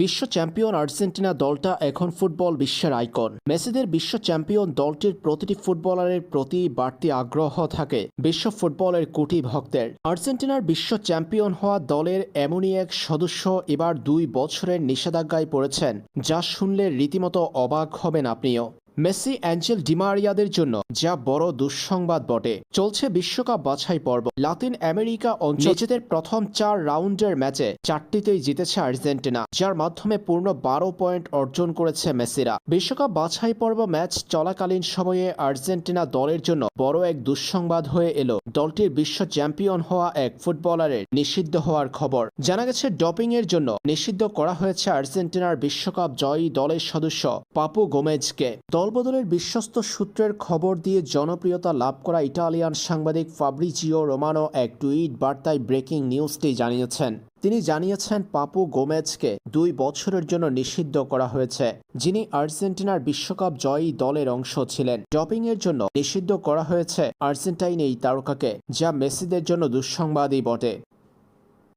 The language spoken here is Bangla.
বিশ্ব চ্যাম্পিয়ন আর্জেন্টিনা দলটা এখন ফুটবল বিশ্বের আইকন। মেসিদের বিশ্ব চ্যাম্পিয়ন দলটির প্রতিটি ফুটবলারের প্রতি বাড়তি আগ্রহ থাকে বিশ্ব ফুটবলের কোটি ভক্তের। আর্জেন্টিনার বিশ্ব চ্যাম্পিয়ন হওয়া দলের এমনই এক সদস্য এবার দুই বছরের নিষেধাজ্ঞায় পড়েছেন, যা শুনলে রীতিমতো অবাক হবেন আপনিও। মেসি, অ্যাঞ্জেল ডিমারিয়াদের জন্য, যা বড় দুঃসংবাদ বটে। চলছে বিশ্বকাপ বাছাই পর্ব। লাতিন আমেরিকা অঞ্চল নিজেদের প্রথম চার রাউন্ডের ম্যাচে চারটিতেই জিতেছে আর্জেন্টিনা, যার মাধ্যমে পূর্ণ বারো পয়েন্ট অর্জন করেছে মেসিরা। বিশ্বকাপ বাছাই পর্ব ম্যাচ চলাকালীন সময়ে আর্জেন্টিনা দলের জন্য বড় এক দুঃসংবাদ হয়ে এলো। দলটির বিশ্ব চ্যাম্পিয়ন হওয়া এক ফুটবলারের নিষিদ্ধ হওয়ার খবর। জানা গেছে ডপিং এর জন্য নিষিদ্ধ করা হয়েছে আর্জেন্টিনার বিশ্বকাপ জয়ী দলের সদস্য পাপু গোমেজকে। দলবদলের বিশ্বস্ত সূত্রের খবর দিয়ে জনপ্রিয়তা লাভ করা ইটালিয়ান সাংবাদিক ফাব্রিজিও রোমানো এক টুইট বার্তায় ব্রেকিং নিউজটি জানিয়েছেন। তিনি জানিয়েছেন, পাপু গোমেজকে দুই বছরের জন্য নিষিদ্ধ করা হয়েছে, যিনি আর্জেন্টিনার বিশ্বকাপ জয়ী দলের অংশ ছিলেন। ডপিং এর জন্য নিষিদ্ধ করা হয়েছে আর্জেন্টাইন এই তারকাকে, যা মেসিদের জন্য দুঃসংবাদই বটে।